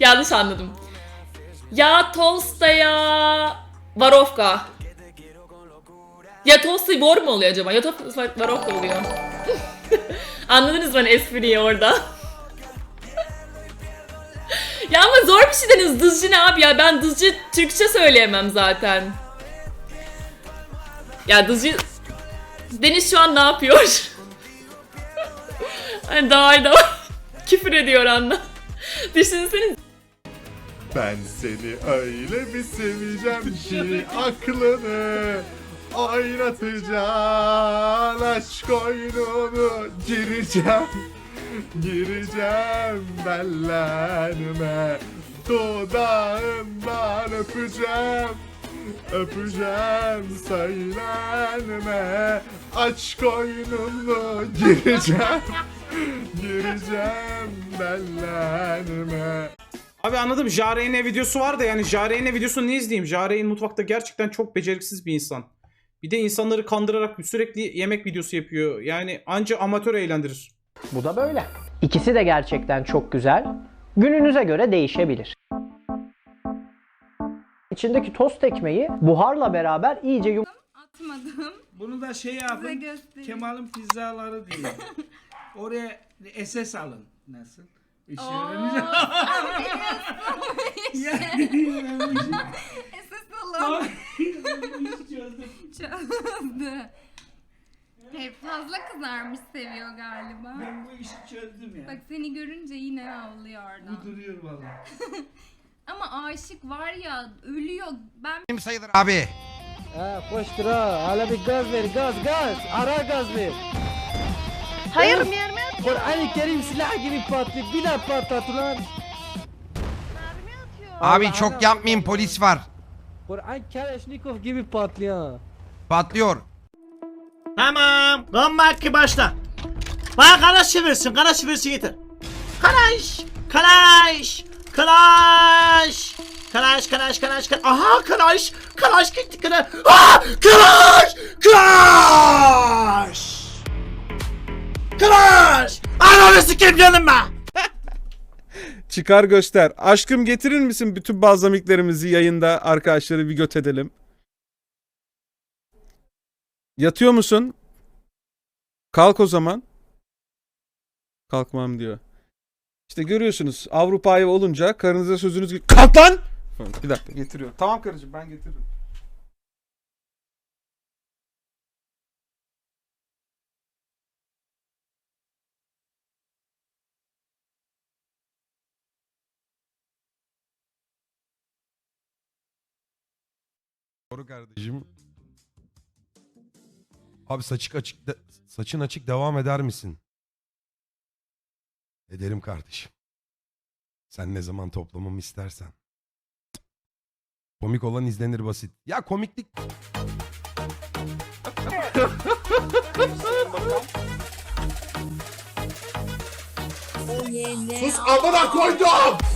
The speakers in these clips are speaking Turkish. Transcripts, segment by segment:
Yanlış anladım. Ya Tolstoy'a Varovka. Ya Tolstoy Vor mu oluyor acaba? Ya Tolstoy Varovka oluyor. Anladınız bana espriyi orada. ya ama zor bir şey deniz. Dızcı ne abi ya? Ben dızcı Türkçe söyleyemem zaten. Ya dızcı... Deniz şu an ne yapıyor? hani daha da küfür ediyor anla. Düşünsenize. Ben seni öyle bir seveceğim ki aklını oynatacaksın aç koynunu gireceğim gireceğim bellerime. Dudağından öpeceğim öpeceğim söylenme. Aç koynunu gireceğim gireceğim bellerime Abi anladım. Jare'nin videosu var da yani Jare'nin videosunu ne izleyeyim? Jare'nin mutfakta gerçekten çok beceriksiz bir insan. Bir de insanları kandırarak sürekli yemek videosu yapıyor. Yani anca amatör eğlendirir. Bu da böyle. İkisi de gerçekten çok güzel. Gününüze göre değişebilir. İçindeki tost ekmeği buharla beraber iyice Atmadım. Bunu da şey Size yapın. göstereyim. Kemal'in pizzaları diye. Oraya SS alın. Nasıl? İşi öğreneceğim. Ya, Esas alın. İşi çözdüm. Çözdü. Hep fazla kızarmış seviyor galiba. Ben bu işi çözdüm ya. Bak seni görünce yine havlıyor oradan. Bu duruyor valla. Ama aşık var ya ölüyor. Ben Abi. Ha koştura. Hala bir gaz ver gaz gaz. Ara gaz ver. Hayır mermi Kur'an-ı Kerim silah gibi patlıyor. Bir daha patlat ulan. Abi Allah çok Allah. yapmayın polis var. Kur'an Kalashnikov gibi patlıyor. Patlıyor. Tamam. Bomba hakkı başla. Bana karaş çevirsin. Karaş çevirsin getir. Karaş. Karaş. Karaş. Karaş, karaş, karaş, karaş. Aha karaş. Karaş gitti karaş. Ah! Karaş. Karaş. Karaş. Ananı sikeyim canım ben. Çıkar göster. Aşkım getirir misin bütün balzamiklerimizi yayında arkadaşları bir göt edelim. Yatıyor musun? Kalk o zaman. Kalkmam diyor. İşte görüyorsunuz Avrupa'ya olunca karınıza sözünüz... Kalk lan! Bir dakika getiriyor. Tamam karıcığım ben getiririm. Doğru kardeşim. Abi saçık açık de- saçın açık devam eder misin? Ederim kardeşim. Sen ne zaman toplamamı istersen. Komik olan izlenir basit. Ya komiklik Sus amına koydum!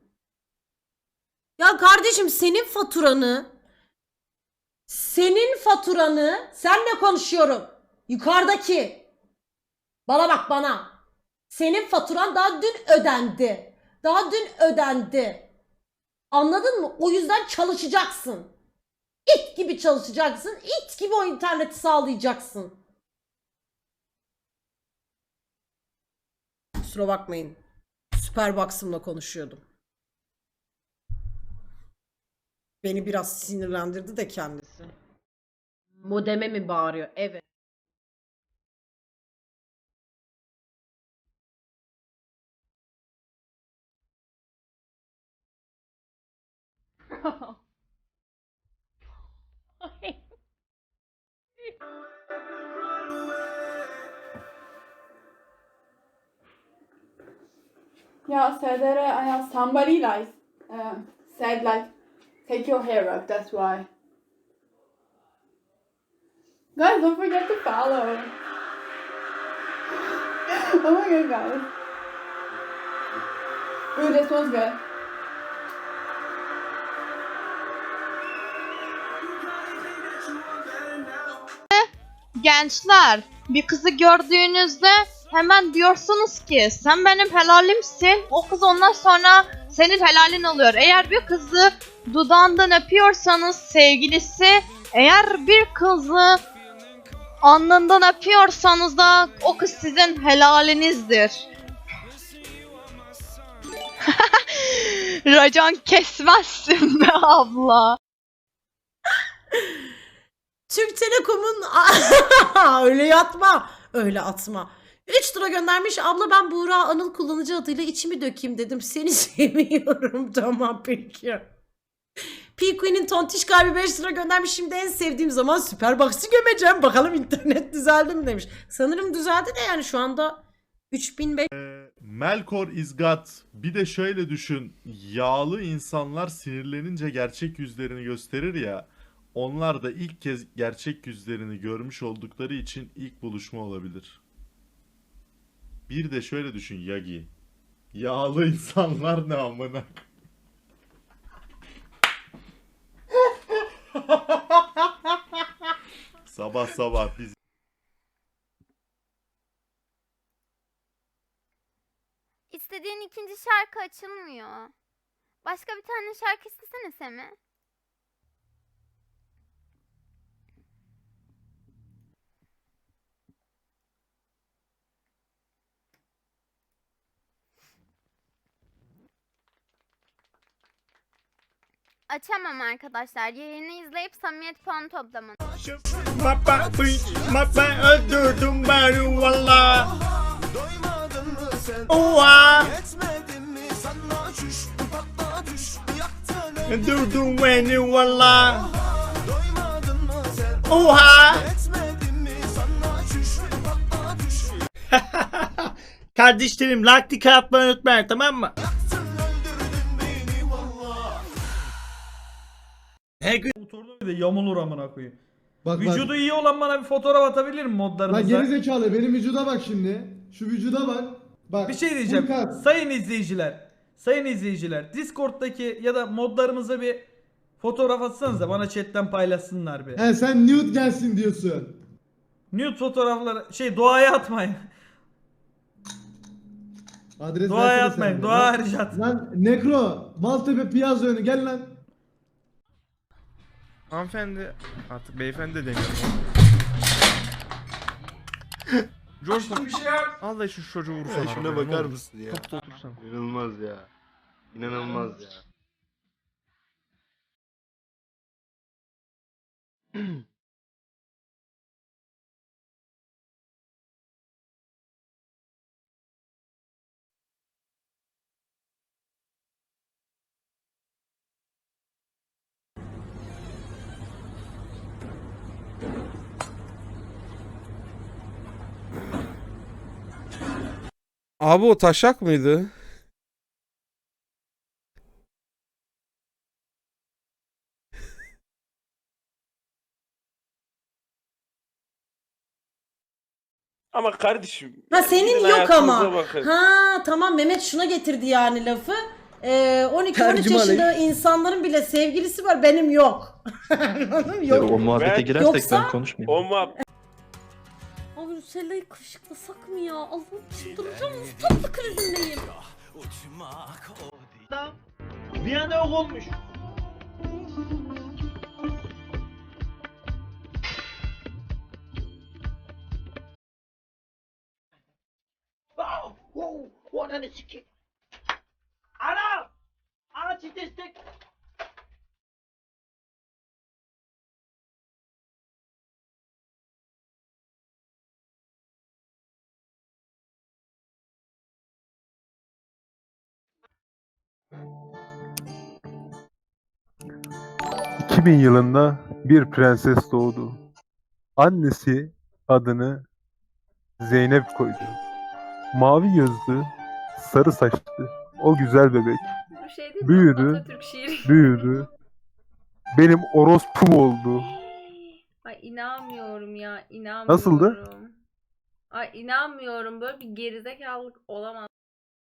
Kardeşim senin faturanı senin faturanı senle konuşuyorum. Yukarıdaki. Bana bak bana. Senin faturan daha dün ödendi. Daha dün ödendi. Anladın mı? O yüzden çalışacaksın. İt gibi çalışacaksın. İt gibi o interneti sağlayacaksın. Kusura bakmayın. Superbox'ımla konuşuyordum. Beni biraz sinirlendirdi de kendisi. Modeme mi bağırıyor? Evet. Yeah, so there I have somebody like uh, said like take your hair up, that's why. Guys, don't forget to follow. oh my god, guys. Ooh, this one's good. Gençler, bir kızı gördüğünüzde hemen diyorsunuz ki sen benim helalimsin. O kız ondan sonra senin helalin oluyor. Eğer bir kızı dudağından öpüyorsanız sevgilisi, eğer bir kızı alnından öpüyorsanız da o kız sizin helalinizdir. Racan kesmezsin be abla. Türk Telekom'un öyle yatma, öyle atma. 3 lira göndermiş. Abla ben Buğra Anıl kullanıcı adıyla içimi dökeyim dedim. Seni seviyorum. Tamam peki. P Queen'in tontiş kalbi 5 lira göndermiş. Şimdi en sevdiğim zaman Superbox'ı gömeceğim. Bakalım internet düzeldi mi demiş. Sanırım düzeldi de yani şu anda 3500 Melkor is God. Bir de şöyle düşün. Yağlı insanlar sinirlenince gerçek yüzlerini gösterir ya. Onlar da ilk kez gerçek yüzlerini görmüş oldukları için ilk buluşma olabilir. Bir de şöyle düşün Yagi. Yağlı insanlar ne amına. sabah sabah biz İstediğin ikinci şarkı açılmıyor. Başka bir tane şarkı istesene Semi. Açamam arkadaşlar. Yayını izleyip samimiyet puanı toplamanı. Ben öldürdüm beni valla. Oha. Öldürdün beni valla. Oha. Kardeşlerim like atmayı unutmayın tamam mı? Her gün Bir de yamulur amına koyayım. Bak Vücudu iyi olan bana bir fotoğraf atabilir mi modlarımızda? zekalı benim vücuda bak şimdi. Şu vücuda bak. Bak. Bir şey diyeceğim. Sayın izleyiciler. Sayın izleyiciler. Discord'daki ya da modlarımıza bir fotoğraf atsanız da bana chatten paylaşsınlar bir. He sen nude gelsin diyorsun. Nude fotoğrafları şey doğaya atmayın. Adres Doğaya atmayın. Doğa hariç at. Lan Nekro, Maltepe Piyazo önü gel lan. Hanımefendi artık beyefendi de demiyorum. Coşkun al da şu çocuğu vursana. Şuna bakar mısın ya? Topta otursan. İnanılmaz ya. İnanılmaz ya. Abi o taşak mıydı? Ama kardeşim. Ha senin yok ama. Ha tamam Mehmet şuna getirdi yani lafı. Ee, 12-13 yaşında insanların bile sevgilisi var benim yok. Anladın mı? Yok. muhabbete girersek Yoksa- ben konuşmayayım. O muhabbet Rüsella'yı kışkırtsak mı ya? Allah'ım çıldıracağım. Tatlı krizindeyim. bir anda yok olmuş. Wow! Wow! What an yılında bir prenses doğdu. Annesi adını Zeynep koydu. Mavi gözlü, sarı saçlı, O güzel bebek. Bu şey değil mi? Büyüdü. Atatürk şiiri. Büyüdü. Benim orospum oldu. Ay inanmıyorum ya inanmıyorum. Nasıldı? Ay inanmıyorum böyle bir gerizekalılık olamaz.